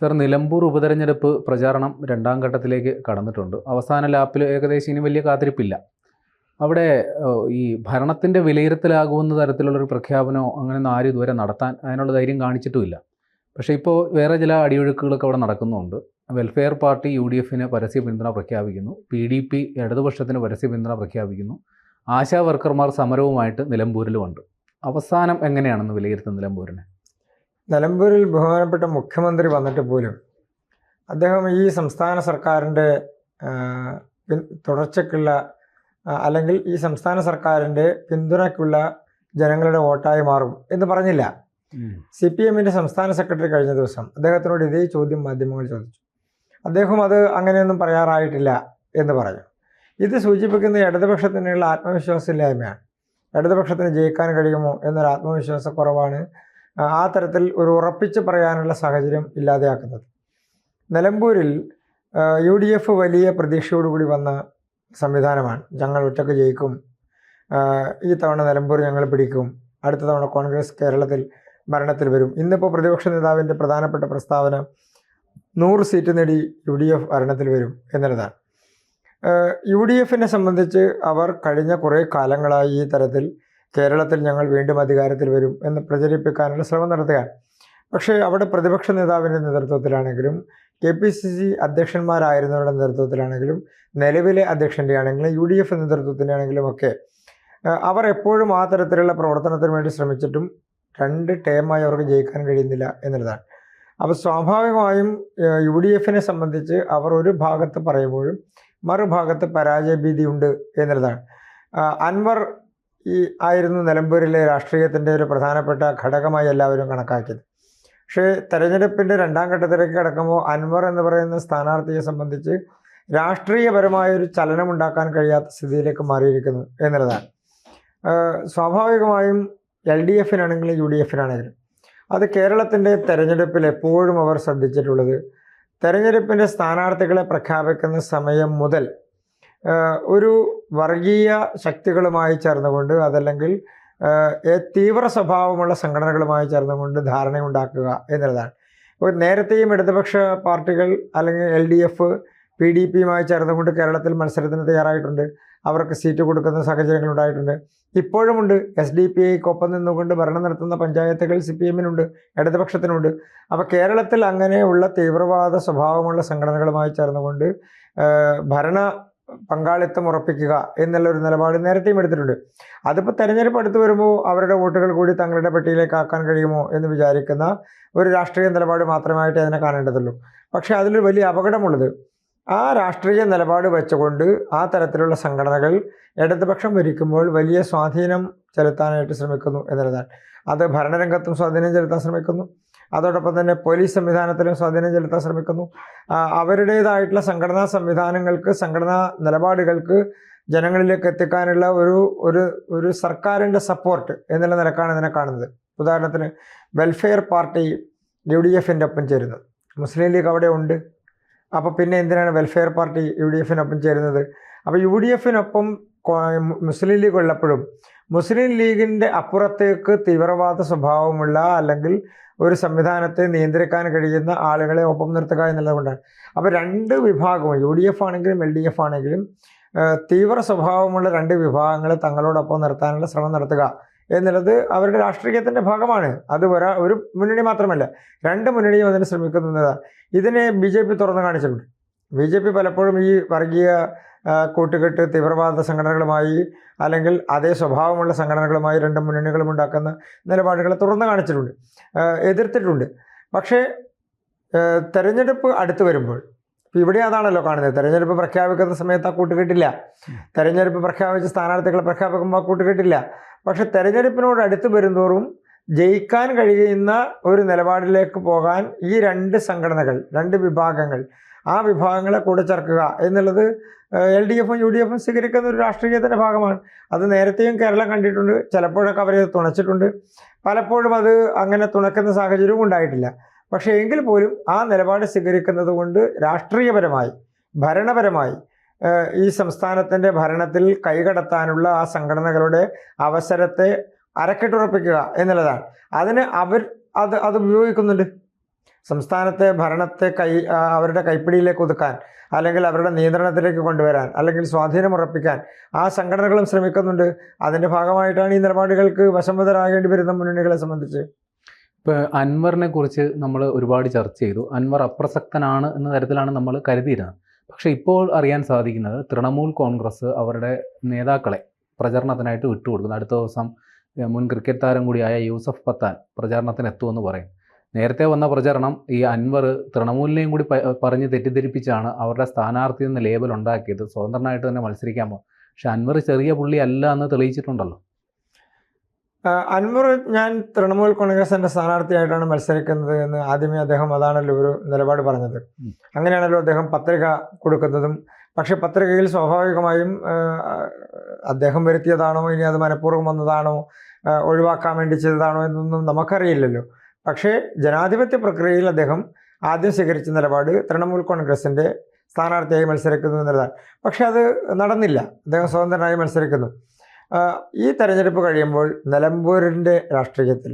Sir Nilambur ഉപതെരഞ്ഞെടുപ്പ് പ്രചാരണം രണ്ടാം ഘട്ടത്തിലേക്ക് കടന്നിട്ടുണ്ട്. അവസാന ലാപ്പിൽ ഏകദേശം ഇനി വലിയ കാത്തിരിപ്പില്ല. അവിടെ ഈ ഭരണത്തിന്റെ വിലയിരുത്തലാകുമെന്ന തരത്തിലുള്ളൊരു പ്രഖ്യാപനമോ അങ്ങനെയൊന്നും ആരും ഇതുവരെ നടത്താൻ അതിനുള്ള ധൈര്യം കാണിച്ചിട്ടുമില്ല. പക്ഷേ ഇപ്പോൾ വേറെ ചില അടിയൊഴുക്കുകളൊക്കെ അവിടെ നടക്കുന്നുണ്ട്. വെൽഫെയർ പാർട്ടി യു ഡി എഫിന് പരസ്യ പിന്തുണ പ്രഖ്യാപിക്കുന്നു. പി ഡി പി ഇടതുപക്ഷത്തിന് പരസ്യ പിന്തുണ പ്രഖ്യാപിക്കുന്നു. ആശാ വർക്കർമാർ സമരവുമായിട്ട് നിലമ്പൂരിലുമുണ്ട്. അവസാനം എങ്ങനെയാണെന്ന് വിലയിരുത്തുന്നത് നിലമ്പൂരിനെ? നിലമ്പൂരിൽ ബഹുമാനപ്പെട്ട മുഖ്യമന്ത്രി വന്നിട്ട് പോലും അദ്ദേഹം ഈ സംസ്ഥാന സർക്കാരിന്റെ തുടർച്ചയ്ക്കുള്ള അല്ലെങ്കിൽ ഈ സംസ്ഥാന സർക്കാരിന്റെ പിന്തുണയ്ക്കുള്ള ജനങ്ങളുടെ വോട്ടായി മാറും എന്ന് പറഞ്ഞില്ല. സി പി എമ്മിന്റെ സംസ്ഥാന സെക്രട്ടറി കഴിഞ്ഞ ദിവസം അദ്ദേഹത്തിനോട് ഇതേ ചോദ്യം മാധ്യമങ്ങൾ ചോദിച്ചു. അദ്ദേഹം അത് അങ്ങനെയൊന്നും പറയാറായിട്ടില്ല എന്ന് പറഞ്ഞു. ഇത് സൂചിപ്പിക്കുന്ന ഇടതുപക്ഷത്തിനുള്ള ആത്മവിശ്വാസമില്ലായ്മയാണ്. ഇടതുപക്ഷത്തിന് ജയിക്കാൻ കഴിയുമോ എന്നൊരു ആത്മവിശ്വാസക്കുറവാണ് ആ, തരത്തിൽ ഒരു ഉറപ്പിച്ച് പറയാനുള്ള സാഹചര്യം ഇല്ലാതെയാക്കുന്നത്. നിലമ്പൂരിൽ യു ഡി എഫ് വലിയ പ്രതീക്ഷയോടുകൂടി വന്ന സംവിധാനമാണ്. ഞങ്ങൾ ഒറ്റയ്ക്ക് ജയിക്കും. ഈ തവണ നിലമ്പൂർ ഞങ്ങൾ പിടിക്കും. അടുത്ത തവണ കോൺഗ്രസ് കേരളത്തിൽ ഭരണത്തിൽ വരും. ഇന്നിപ്പോൾ പ്രതിപക്ഷ നേതാവിന്റെ പ്രധാനപ്പെട്ട പ്രസ്താവന നൂറ് സീറ്റ് നേടി യു ഡി എഫ് ഭരണത്തിൽ വരും എന്നുള്ളതാണ്. യു ഡി എഫിനെ സംബന്ധിച്ച് അവർ കഴിഞ്ഞ കുറേ കാലങ്ങളായി ഈ തരത്തിൽ കേരളത്തിൽ ഞങ്ങൾ വീണ്ടും അധികാരത്തിൽ വരും എന്ന് പ്രചരിപ്പിക്കാനുള്ള ശ്രമം നടത്തുകയാണ്. പക്ഷേ അവിടെ പ്രതിപക്ഷ നേതാവിന്റെ നേതൃത്വത്തിലാണെങ്കിലും കെ പി സി സി അധ്യക്ഷന്മാരായിരുന്നവരുടെ നേതൃത്വത്തിലാണെങ്കിലും നിലവിലെ അധ്യക്ഷന്റെ ആണെങ്കിലും യു ഡി എഫ് നേതൃത്വത്തിന്റെ ആണെങ്കിലും ഒക്കെ അവർ എപ്പോഴും ആ തരത്തിലുള്ള പ്രവർത്തനത്തിന് വേണ്ടി ശ്രമിച്ചിട്ടും രണ്ട് ടേമായി അവർക്ക് ജയിക്കാൻ കഴിയുന്നില്ല എന്നുള്ളതാണ്. അപ്പോൾ സ്വാഭാവികമായും യു ഡി എഫിനെ സംബന്ധിച്ച് അവർ ഒരു ഭാഗത്ത് പറയുമ്പോഴും മറുഭാഗത്ത് പരാജയ ഭീതിയുണ്ട് എന്നുള്ളതാണ്. അൻവർ ഈ ആയിരുന്നു നിലമ്പൂരിലെ രാഷ്ട്രീയത്തിന്റെ ഒരു പ്രധാനപ്പെട്ട ഘടകമായി എല്ലാവരും കണക്കാക്കിയത്. പക്ഷേ തെരഞ്ഞെടുപ്പിന്റെ രണ്ടാം ഘട്ടത്തിലേക്ക് കിടക്കുമ്പോൾ അൻവർ എന്ന് പറയുന്ന സ്ഥാനാർത്ഥിയെ സംബന്ധിച്ച് രാഷ്ട്രീയപരമായ ഒരു ചലനം ഉണ്ടാക്കാൻ കഴിയാത്ത സ്ഥിതിയിലേക്ക് മാറിയിരിക്കുന്നു എന്നുള്ളതാണ്. സ്വാഭാവികമായും എൽ ഡി എഫിനാണെങ്കിലും യു ഡി എഫിനാണെങ്കിലും അത് കേരളത്തിന്റെ തെരഞ്ഞെടുപ്പിൽ എപ്പോഴും അവർ ശ്രദ്ധിച്ചിട്ടുള്ളത് തെരഞ്ഞെടുപ്പിന്റെ സ്ഥാനാർത്ഥികളെ പ്രഖ്യാപിക്കുന്ന സമയം മുതൽ ഒരു വർഗീയ ശക്തികളുമായി ചേർന്നുകൊണ്ട് അതല്ലെങ്കിൽ തീവ്ര സ്വഭാവമുള്ള സംഘടനകളുമായി ചേർന്നുകൊണ്ട് ധാരണയുണ്ടാക്കുക എന്നുള്ളതാണ്. ഇപ്പോൾ നേരത്തെയും ഇടതുപക്ഷ പാർട്ടികൾ അല്ലെങ്കിൽ L D F P D പിയുമായി ചേർന്നുകൊണ്ട് കേരളത്തിൽ മത്സരത്തിന് തയ്യാറായിട്ടുണ്ട്. അവർക്ക് സീറ്റ് കൊടുക്കുന്ന സാഹചര്യങ്ങൾ ഉണ്ടായിട്ടുണ്ട്. ഇപ്പോഴുമുണ്ട്. എസ് ഡി പി ഐക്കൊപ്പം നിന്നുകൊണ്ട് ഭരണം നടത്തുന്ന പഞ്ചായത്തുകൾ സി പി എമ്മിനുണ്ട് ഇടതുപക്ഷത്തിനുണ്ട്. അപ്പോൾ കേരളത്തിൽ അങ്ങനെയുള്ള തീവ്രവാദ സ്വഭാവമുള്ള സംഘടനകളുമായി ചേർന്നുകൊണ്ട് ഭരണ പങ്കാളിത്തം ഉറപ്പിക്കുക എന്നുള്ള ഒരു നിലപാട് നേരത്തെയും എടുത്തിട്ടുണ്ട്. അതിപ്പോൾ തെരഞ്ഞെടുപ്പ് അടുത്ത് വരുമ്പോൾ അവരുടെ വോട്ടുകൾ കൂടി തങ്ങളുടെ പെട്ടിയിലേക്ക് ആക്കാൻ കഴിയുമോ എന്ന് വിചാരിക്കുന്ന ഒരു രാഷ്ട്രീയ നിലപാട് മാത്രമായിട്ട് അതിനെ കാണേണ്ടതുള്ളൂ. പക്ഷേ അതിലൊരു വലിയ അപകടമുള്ളത്. ആ രാഷ്ട്രീയ നിലപാട് വെച്ചുകൊണ്ട് ആ തരത്തിലുള്ള സംഘടനകൾ ഇടതുപക്ഷം ഭരിക്കുമ്പോൾ വലിയ സ്വാധീനം ചെലുത്താനായിട്ട് ശ്രമിക്കുന്നു എന്നുള്ളതാണ്. അത് ഭരണരംഗത്തും സ്വാധീനം ചെലുത്താൻ ശ്രമിക്കുന്നു. അതോടൊപ്പം തന്നെ പോലീസ് സംവിധാനത്തിലും സ്വാധീനം ചെലുത്താൻ ശ്രമിക്കുന്നു. അവരുടേതായിട്ടുള്ള സംഘടനാ സംവിധാനങ്ങൾക്ക് സംഘടനാ നിലപാടുകൾക്ക് ജനങ്ങളിലേക്ക് എത്തിക്കാനുള്ള ഒരു ഒരു ഒരു സർക്കാരിന്റെ സപ്പോർട്ട് എന്നുള്ള നിലക്കാണ് ഇതിനെ കാണുന്നത്. ഉദാഹരണത്തിന് വെൽഫെയർ പാർട്ടി യു ഡി എഫിന്റെ ഒപ്പം ചേരുന്നത്. മുസ്ലിം ലീഗ് അവിടെ ഉണ്ട്. അപ്പോൾ പിന്നെ എന്തിനാണ് വെൽഫെയർ പാർട്ടി യു ഡി എഫിനൊപ്പം ചേരുന്നത്? അപ്പോൾ യു ഡി എഫിനൊപ്പം മുസ്ലിം ലീഗ് ഉള്ളപ്പോഴും മുസ്ലിം ലീഗിന്റെ അപ്പുറത്തേക്ക് തീവ്രവാദ സ്വഭാവമുള്ള അല്ലെങ്കിൽ ഒരു സംവിധാനത്തെ നിയന്ത്രിക്കാൻ കഴിയുന്ന ആളുകളെ ഒപ്പം നിർത്തുക എന്നുള്ളതുകൊണ്ടാണ്. അപ്പോൾ രണ്ട് വിഭാഗവും യു ഡി എഫ് ആണെങ്കിലും എൽ ഡി എഫ് ആണെങ്കിലും തീവ്ര സ്വഭാവമുള്ള രണ്ട് വിഭാഗങ്ങളെ തങ്ങളോടൊപ്പം നിർത്താനുള്ള ശ്രമം നടത്തുക എന്നുള്ളത് അവരുടെ രാഷ്ട്രീയത്തിന്റെ ഭാഗമാണ്. അത് ഒരാ ഒരു മുന്നണി മാത്രമല്ല രണ്ട് മുന്നണിയും അതിന് ശ്രമിക്കുന്നതാണ് ഇതിനെ ബി ജെ പി തുറന്നു കാണിച്ചിട്ടുണ്ട്. ബി ജെ പി പലപ്പോഴും ഈ വർഗീയ കൂട്ടുകെട്ട് തീവ്രവാദ സംഘടനകളുമായി അല്ലെങ്കിൽ അതേ സ്വഭാവമുള്ള സംഘടനകളുമായി രണ്ട് മുന്നണികളും ഉണ്ടാക്കുന്ന നിലപാടുകളെ തുറന്നു കാണിച്ചിട്ടുണ്ട് എതിർത്തിട്ടുണ്ട്. പക്ഷേ തെരഞ്ഞെടുപ്പ് അടുത്ത് വരുമ്പോൾ ഇവിടെ അതാണല്ലോ കാണുന്നത് തെരഞ്ഞെടുപ്പ് പ്രഖ്യാപിക്കുന്ന സമയത്ത് ആ കൂട്ടുകെട്ടില്ല. തെരഞ്ഞെടുപ്പ് പ്രഖ്യാപിച്ച് സ്ഥാനാർത്ഥികളെ പ്രഖ്യാപിക്കുമ്പോൾ ആ കൂട്ടുകെട്ടില്ല. പക്ഷെ തെരഞ്ഞെടുപ്പിനോട് അടുത്ത് വരുന്തോറും ജയിക്കാൻ കഴിയുന്ന ഒരു നിലപാടിലേക്ക് പോകാൻ ഈ രണ്ട് സംഘടനകൾ രണ്ട് വിഭാഗങ്ങൾ ആ വിഭാഗങ്ങളെ കൂടെ ചേർക്കുക എന്നുള്ളത് എൽ ഡി എഫും യു ഡി എഫും സ്വീകരിക്കുന്ന ഒരു രാഷ്ട്രീയത്തിന്റെ ഭാഗമാണ്. അത് നേരത്തെയും കേരളം കണ്ടിട്ടുണ്ട് ചിലപ്പോഴൊക്കെ അവരെ തുണച്ചിട്ടുണ്ട്. പലപ്പോഴും അത് അങ്ങനെ തുണക്കുന്ന സാഹചര്യവും ഉണ്ടായിട്ടില്ല. പക്ഷേ എങ്കിൽ പോലും ആ നിലപാട് സ്വീകരിക്കുന്നത് കൊണ്ട് രാഷ്ട്രീയപരമായി ഭരണപരമായി ഈ സംസ്ഥാനത്തിന്റെ ഭരണത്തിൽ കൈകടത്താനുള്ള ആ സംഘടനകളുടെ അവസരത്തെ അരക്കെട്ടുറപ്പിക്കുക എന്നുള്ളതാണ്. അതിന് അവർ അത് അത് ഉപയോഗിക്കുന്നുണ്ട്? സംസ്ഥാനത്തെ ഭരണത്തെ കൈ അവരുടെ കൈപ്പിടിയിലേക്ക് ഒതുക്കാൻ അല്ലെങ്കിൽ അവരുടെ നിയന്ത്രണത്തിലേക്ക് കൊണ്ടുവരാൻ അല്ലെങ്കിൽ സ്വാധീനം ഉറപ്പിക്കാൻ ആ സംഘടനകളും ശ്രമിക്കുന്നുണ്ട്. അതിന്റെ ഭാഗമായിട്ടാണ് ഈ നിലപാടുകൾക്ക് വശംവതരാകേണ്ടി വരുന്ന മുന്നണികളെ സംബന്ധിച്ച്. ഇപ്പോൾ അൻവറിനെ കുറിച്ച് നമ്മൾ ഒരുപാട് ചർച്ച ചെയ്തു. അൻവർ അപ്രസക്തനാണ് എന്ന തരത്തിലാണ് നമ്മൾ കരുതിയിരുന്നത്. പക്ഷേ ഇപ്പോൾ അറിയാൻ സാധിക്കുന്നത് തൃണമൂൽ കോൺഗ്രസ് അവരുടെ നേതാക്കളെ പ്രചരണത്തിനായിട്ട് വിട്ടുകൊടുക്കുന്നു. അടുത്ത ദിവസം മുൻ ക്രിക്കറ്റ് താരം കൂടിയായ യൂസഫ് പത്താൻ പ്രചാരണത്തിന് എത്തുമെന്ന് പറയും. നേരത്തെ വന്ന പ്രചരണം ഈ അൻവർ തൃണമൂലിനെയും കൂടി പറഞ്ഞ് തെറ്റിദ്ധരിപ്പിച്ചാണ് അവരുടെ സ്ഥാനാർത്ഥി എന്ന ലേബൽ ഉണ്ടാക്കിയത്. സ്വതന്ത്രനായിട്ട് തന്നെ മത്സരിക്കാൻ പോകും പക്ഷെ അൻവർ ചെറിയ പുള്ളി അല്ല എന്ന് തെളിയിച്ചിട്ടുണ്ടല്ലോ. അൻവർ ഞാൻ തൃണമൂൽ കോൺഗ്രസിന്റെ സ്ഥാനാർത്ഥിയായിട്ടാണ് മത്സരിക്കുന്നത് എന്ന് ആദ്യമേ അദ്ദേഹം അതാണല്ലോ ഒരു നിലപാട് പറഞ്ഞത്. അങ്ങനെയാണല്ലോ അദ്ദേഹം പത്രിക കൊടുക്കുന്നതും. പക്ഷെ പത്രികയിൽ സ്വാഭാവികമായും അദ്ദേഹം വരുത്തിയതാണോ ഇനി അത് മനഃപൂർവം വന്നതാണോ ഒഴിവാക്കാൻ വേണ്ടി ചെയ്തതാണോ എന്നൊന്നും നമുക്കറിയില്ലല്ലോ. പക്ഷേ ജനാധിപത്യ പ്രക്രിയയിൽ അദ്ദേഹം ആദ്യം സ്വീകരിച്ച നിലപാട് തൃണമൂൽ കോൺഗ്രസിന്റെ സ്ഥാനാർത്ഥിയായി മത്സരിക്കുന്നു എന്നുള്ളതാണ്. പക്ഷേ അത് നടന്നില്ല. അദ്ദേഹം സ്വതന്ത്രനായി മത്സരിക്കുന്നു. ഈ തെരഞ്ഞെടുപ്പ് കഴിയുമ്പോൾ നിലമ്പൂരിന്റെ രാഷ്ട്രീയത്തിൽ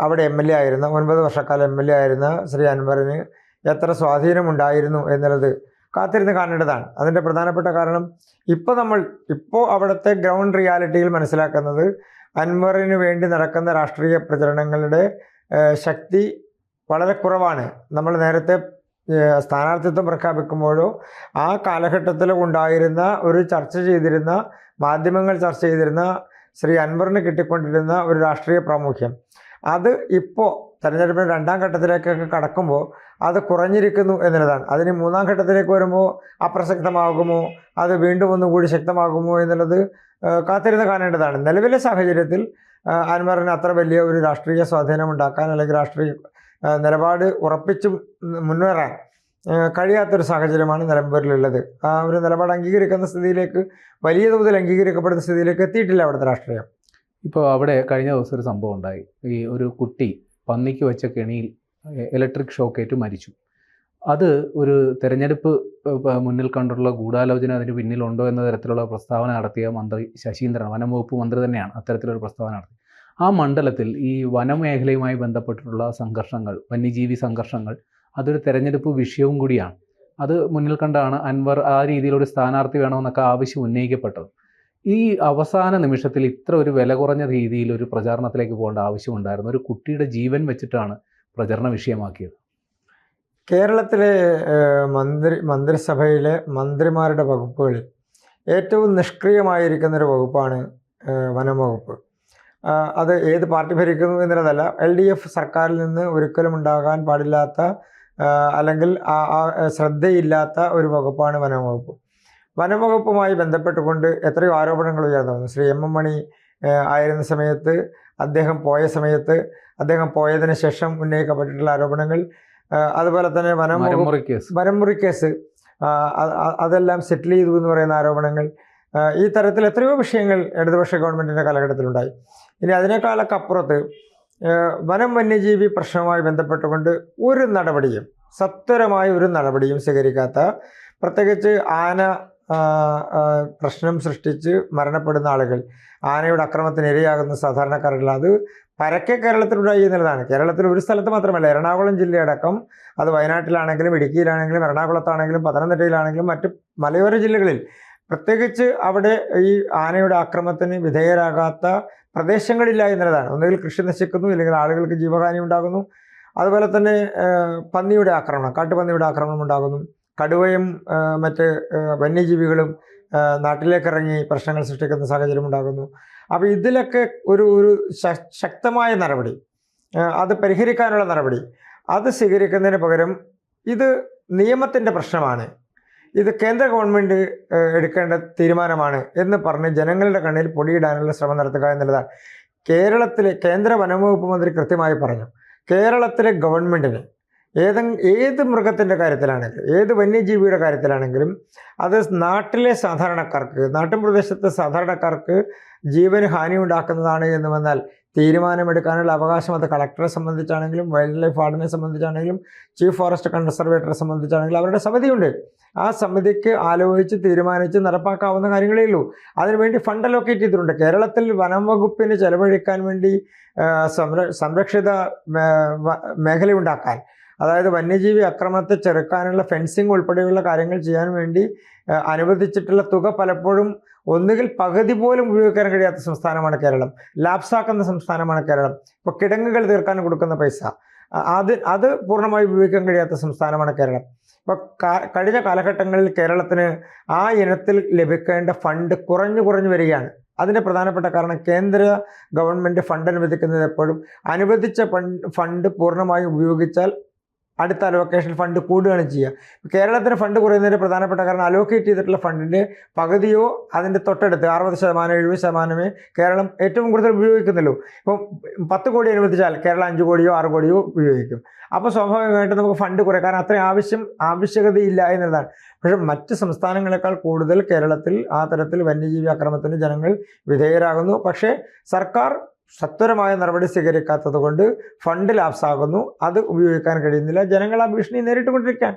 അവിടെ എം എൽ എ ആയിരുന്ന ഒൻപത് വർഷക്കാലം എം എൽ എ ആയിരുന്ന ശ്രീ അൻവറിന് എത്ര സ്വാധീനമുണ്ടായിരുന്നു എന്നുള്ളത് കാത്തിരുന്ന് കാണേണ്ടതാണ്. അതിന്റെ പ്രധാനപ്പെട്ട കാരണം ഇപ്പോൾ നമ്മൾ ഇപ്പോൾ അവിടുത്തെ ഗ്രൗണ്ട് റിയാലിറ്റിയിൽ മനസ്സിലാക്കുന്നത് അൻവറിന് വേണ്ടി നടക്കുന്ന രാഷ്ട്രീയ പ്രചരണങ്ങളുടെ ശക്തി വളരെ കുറവാണ്. നമ്മൾ നേരത്തെ സ്ഥാനാർത്ഥിത്വം പ്രഖ്യാപിക്കുമ്പോഴോ ആ കാലഘട്ടത്തിൽ ഉണ്ടായിരുന്ന ഒരു ചർച്ച ചെയ്തിരുന്ന മാധ്യമങ്ങൾ ചർച്ച ചെയ്തിരുന്ന ശ്രീ അൻവറിന് കിട്ടിക്കൊണ്ടിരുന്ന ഒരു രാഷ്ട്രീയ പ്രാമുഖ്യം. അത് ഇപ്പോൾ തെരഞ്ഞെടുപ്പിന് രണ്ടാം ഘട്ടത്തിലേക്കൊക്കെ കടക്കുമ്പോൾ അത് കുറഞ്ഞിരിക്കുന്നു എന്നുള്ളതാണ്. അതിന് മൂന്നാം ഘട്ടത്തിലേക്ക് വരുമ്പോൾ അപ്രസക്തമാകുമോ അത് വീണ്ടും ഒന്നുകൂടി ശക്തമാകുമോ എന്നുള്ളത് കാത്തിരുന്ന് കാണേണ്ടതാണ്. നിലവിലെ സാഹചര്യത്തിൽ അൻവറിന് അത്ര വലിയ ഒരു രാഷ്ട്രീയ സ്വാധീനം ഉണ്ടാക്കാൻ അല്ലെങ്കിൽ രാഷ്ട്രീയ നിലപാട് ഉറപ്പിച്ച് മുന്നേറാൻ കഴിയാത്തൊരു സാഹചര്യമാണ് നിലമ്പൂരിലുള്ളത്. ആ ഒരു നിലപാട് അംഗീകരിക്കുന്ന സ്ഥിതിയിലേക്ക് വലിയ തോതിൽ അംഗീകരിക്കപ്പെടുന്ന സ്ഥിതിയിലേക്ക് എത്തിയിട്ടില്ല അവിടുത്തെ രാഷ്ട്രീയം. ഇപ്പോൾ അവിടെ കഴിഞ്ഞ ദിവസം ഒരു സംഭവം ഉണ്ടായി. ഈ ഒരു കുട്ടി പന്നിക്ക് വെച്ച കെണിയിൽ ഇലക്ട്രിക് ഷോക്കേറ്റ് മരിച്ചു. അത് ഒരു തെരഞ്ഞെടുപ്പ് മുന്നിൽ കണ്ടുള്ള ഗൂഢാലോചന അതിന് പിന്നിലുണ്ടോ എന്ന തരത്തിലുള്ള പ്രസ്താവന നടത്തിയ മന്ത്രി ശശീന്ദ്രൻ വനംവകുപ്പ് മന്ത്രി തന്നെയാണ് അത്തരത്തിലൊരു പ്രസ്താവന നടത്തി ആ മണ്ഡലത്തിൽ ഈ വനമേഖലയുമായി ബന്ധപ്പെട്ടിട്ടുള്ള സംഘർഷങ്ങൾ വന്യജീവി സംഘർഷങ്ങൾ അതൊരു തെരഞ്ഞെടുപ്പ് വിഷയവും കൂടിയാണ്. അത് മുന്നിൽ കണ്ടാണ് അൻവർ ആ രീതിയിലൊരു സ്ഥാനാർത്ഥി വേണമെന്നൊക്കെ ആവശ്യം ഉന്നയിക്കപ്പെട്ടത്. ഈ അവസാന നിമിഷത്തിൽ ഇത്ര ഒരു വില കുറഞ്ഞ രീതിയിൽ ഒരു പ്രചാരണത്തിലേക്ക് പോകേണ്ട ആവശ്യമുണ്ടായിരുന്നു. ഒരു കുട്ടിയുടെ ജീവൻ വെച്ചിട്ടാണ് പ്രചരണ വിഷയമാക്കിയത്. കേരളത്തിലെ മന്ത്രി മന്ത്രിസഭയിലെ മന്ത്രിമാരുടെ വകുപ്പുകളിൽ ഏറ്റവും നിഷ്ക്രിയമായിരിക്കുന്ന ഒരു വകുപ്പാണ് വനം വകുപ്പ്. അത് ഏത് പാർട്ടി ഭരിക്കുന്നു എന്നുള്ളതല്ല എൽ ഡി എഫ് സർക്കാരിൽ നിന്ന് ഒരിക്കലും ഉണ്ടാകാൻ പാടില്ലാത്ത അല്ലെങ്കിൽ ശ്രദ്ധയില്ലാത്ത ഒരു വകുപ്പാണ് വനം വകുപ്പ്. വനം വകുപ്പുമായി ബന്ധപ്പെട്ടുകൊണ്ട് എത്രയോ ആരോപണങ്ങൾ ഉയർന്നു ശ്രീ എം എം മണി ആയിരുന്ന സമയത്ത് അദ്ദേഹം പോയ സമയത്ത് അദ്ദേഹം പോയതിന് ശേഷം ഉന്നയിക്കപ്പെട്ടിട്ടുള്ള ആരോപണങ്ങൾ അതുപോലെ തന്നെ വനം വകുപ്പ് മരമുറി കേസ് കേസ് അതെല്ലാം സെറ്റിൽ ചെയ്തു എന്ന് പറയുന്ന ആരോപണങ്ങൾ ഈ തരത്തിൽ എത്രയോ വിഷയങ്ങൾ ഇടതുപക്ഷ ഗവൺമെന്റിന്റെ കാലഘട്ടത്തിലുണ്ടായി. ഇനി അതിനേക്കാളൊക്കെ അപ്പുറത്ത് വനം വന്യജീവി പ്രശ്നവുമായി ബന്ധപ്പെട്ടുകൊണ്ട് ഒരു നടപടിയും സത്വരമായ ഒരു നടപടിയും സ്വീകരിക്കാത്ത പ്രത്യേകിച്ച് ആന പ്രശ്നം സൃഷ്ടിച്ച് മരണപ്പെടുന്ന ആളുകൾ. ആനയുടെ അക്രമത്തിന് ഇരയാകുന്ന സാധാരണക്കാരുള്ള അത് പരക്കെ കേരളത്തിലുണ്ടായി എന്നുള്ളതാണ്. കേരളത്തിൽ ഒരു സ്ഥലത്ത് മാത്രമല്ല എറണാകുളം ജില്ലയടക്കം അത് വയനാട്ടിലാണെങ്കിലും ഇടുക്കിയിലാണെങ്കിലും എറണാകുളത്താണെങ്കിലും പത്തനംതിട്ടയിലാണെങ്കിലും മറ്റ് മലയോര ജില്ലകളിൽ പ്രത്യേകിച്ച് അവിടെ ഈ ആനയുടെ ആക്രമത്തിന് വിധേയരാകാത്ത പ്രദേശങ്ങളില്ല എന്നുള്ളതാണ്. ഒന്നുകിൽ കൃഷി നശിക്കുന്നു ഇല്ലെങ്കിൽ ആളുകൾക്ക് ജീവഹാനി ഉണ്ടാകുന്നു. അതുപോലെ തന്നെ പന്നിയുടെ ആക്രമണം കാട്ടുപന്നിയുടെ ആക്രമണം ഉണ്ടാകുന്നു. കടുവയും മറ്റ് വന്യജീവികളും നാട്ടിലേക്ക് ഇറങ്ങി പ്രശ്നങ്ങൾ സൃഷ്ടിക്കുന്ന സാഹചര്യം ഉണ്ടാകുന്നു. അപ്പോൾ ഇതിലൊക്കെ ഒരു ഒരു ശക്തമായ നടപടി അത് പരിഹരിക്കാനുള്ള നടപടി അത് സ്വീകരിക്കുന്നതിന് പകരം ഇത് നിയമത്തിന്റെ പ്രശ്നമാണ്. ഇത് കേന്ദ്ര ഗവൺമെന്റ് എടുക്കേണ്ട തീരുമാനമാണ് എന്ന് പറഞ്ഞ് ജനങ്ങളുടെ കണ്ണിൽ പൊടിയിടാനുള്ള ശ്രമം നടത്തുക എന്നുള്ളതാണ്. കേരളത്തിലെ കേന്ദ്ര വനംവകുപ്പ് മന്ത്രി കൃത്യമായി പറഞ്ഞു. കേരളത്തിലെ ഗവൺമെന്റിന് ഏതെങ്കിലും ഏത് മൃഗത്തിന്റെ കാര്യത്തിലാണെങ്കിലും ഏത് വന്യജീവിയുടെ കാര്യത്തിലാണെങ്കിലും അത് നാട്ടിലെ സാധാരണക്കാർക്ക് നാട്ടുപ്രദേശത്തെ സാധാരണക്കാർക്ക് ജീവന് ഹാനി ഉണ്ടാക്കുന്നതാണ് എന്ന് വന്നാൽ തീരുമാനമെടുക്കാനുള്ള അവകാശം അത് കളക്ടറെ സംബന്ധിച്ചാണെങ്കിലും വൈൽഡ് ലൈഫ് വാർഡിനെ സംബന്ധിച്ചാണെങ്കിലും ചീഫ് ഫോറസ്റ്റ് കൺസർവേറ്ററെ സംബന്ധിച്ചാണെങ്കിലും അവരുടെ സമിതിയുണ്ട്. ആ സമിതിക്ക് ആലോചിച്ച് തീരുമാനിച്ച് നടപ്പാക്കാവുന്ന കാര്യങ്ങളേ ഉള്ളൂ. അതിനുവേണ്ടി ഫണ്ട് അലോക്കേറ്റ് ചെയ്തിട്ടുണ്ട്. കേരളത്തിൽ വനം വകുപ്പിന് ചെലവഴിക്കാൻ വേണ്ടി സംര സംരക്ഷിത മേഖലയുണ്ടാക്കാൻ. അതായത് വന്യജീവി ആക്രമണത്തെ ചെറുക്കാനുള്ള ഫെൻസിങ് ഉൾപ്പെടെയുള്ള കാര്യങ്ങൾ ചെയ്യാൻ വേണ്ടി അനുവദിച്ചിട്ടുള്ള തുക പലപ്പോഴും ഒന്നുകിൽ പകുതി പോലും ഉപയോഗിക്കാൻ കഴിയാത്ത സംസ്ഥാനമാണ് കേരളം. ലാപ്സാക്കുന്ന സംസ്ഥാനമാണ് കേരളം. ഇപ്പോൾ കിടങ്ങുകൾ തീർക്കാൻ കൊടുക്കുന്ന പൈസ. അത് അത് പൂർണമായി ഉപയോഗിക്കാൻ കഴിയാത്ത സംസ്ഥാനമാണ് കേരളം. ഇപ്പോൾ കഴിഞ്ഞ കാലഘട്ടങ്ങളിൽ കേരളത്തിന് ആ ഇനത്തിൽ ലഭിക്കേണ്ട ഫണ്ട് കുറഞ്ഞു കുറഞ്ഞു വരികയാണ്. അതിന്റെ പ്രധാനപ്പെട്ട കാരണം കേന്ദ്ര ഗവൺമെന്റ് ഫണ്ട് അനുവദിക്കുന്നത് എപ്പോഴും അനുവദിച്ച ഫണ്ട് ഫണ്ട് പൂർണമായും ഉപയോഗിച്ചാൽ അടുത്ത അലോക്കേഷൻ ഫണ്ട് കൂടുകയാണ് ചെയ്യുക. കേരളത്തിന് ഫണ്ട് കുറയുന്നതിന്റെ പ്രധാനപ്പെട്ട കാരണം അലോക്കേറ്റ് ചെയ്തിട്ടുള്ള ഫണ്ടിന്റെ പകുതിയോ അതിന്റെ തൊട്ടടുത്ത് അറുപത് ശതമാനം എഴുപത് ശതമാനമേ കേരളം ഏറ്റവും കൂടുതൽ ഉപയോഗിക്കുന്നുള്ളൂ. ഇപ്പം പത്ത് കോടി അനുവദിച്ചാൽ കേരളം അഞ്ച് കോടിയോ ആറ് കോടിയോ ഉപയോഗിക്കും. അപ്പോൾ സ്വാഭാവികമായിട്ട് നമുക്ക് ഫണ്ട് കുറയും കാരണം അത്രയും ആവശ്യം ആവശ്യകതയില്ല എന്നുള്ളതാണ് പക്ഷേ മറ്റ് സംസ്ഥാനങ്ങളെക്കാൾ കൂടുതൽ കേരളത്തിൽ ആ തരത്തിൽ വന്യജീവി അക്രമത്തിന് ജനങ്ങൾ വിധേയരാകുന്നു. പക്ഷേ സർക്കാർ സത്വരമായ നടപടി സ്വീകരിക്കാത്തത് കൊണ്ട് ഫണ്ട് ലാപ്സാകുന്നു. അത് ഉപയോഗിക്കാൻ കഴിയുന്നില്ല. ജനങ്ങൾ ആ ഭീഷണി നേരിട്ടുകൊണ്ടിരിക്കാൻ.